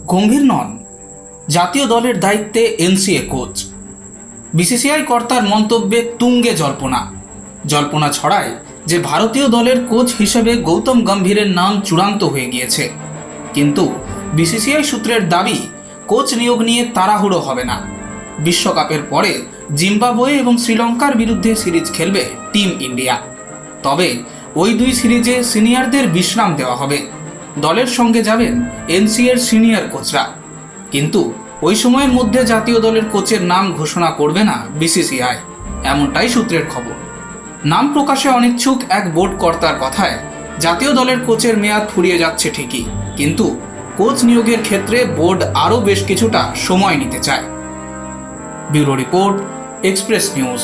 গম্ভীর নন। জাতীয় দলের দায়িত্বে এনসিএ কোচ। বিসিসিআই কর্তার মন্তব্যে তুঙ্গে জল্পনা। জল্পনা ছড়ায় যে ভারতীয় দলের কোচ হিসেবে গৌতম গম্ভীরের নাম চূড়ান্ত হয়ে গিয়েছে। কিন্তু বিসিসিআই সূত্রের দাবি, কোচ নিয়োগ নিয়ে তাড়াহুড়ো হবে না। বিশ্বকাপের পরে জিম্বাবুয়ে এবং শ্রীলঙ্কার বিরুদ্ধে সিরিজ খেলবে টিম ইন্ডিয়া। তবে ওই দুই সিরিজে সিনিয়রদের বিশ্রাম দেওয়া হবে। দলের সঙ্গে যাবেন এনসিএর সিনিয়র কোচরা। কিন্তু ওই সময়ের মধ্যে জাতীয় দলের কোচের নাম ঘোষণা করবে না বিসিসিআই, এমনটাই সূত্রের খবর। নাম প্রকাশে অনিচ্ছুক এক বোর্ড কর্তার কথায়, জাতীয় দলের কোচের মেয়াদ ফুরিয়ে যাচ্ছে ঠিকই, কিন্তু কোচ নিয়োগের ক্ষেত্রে বোর্ড আরও বেশ কিছুটা সময় নিতে চায়। Bureau report, Express News.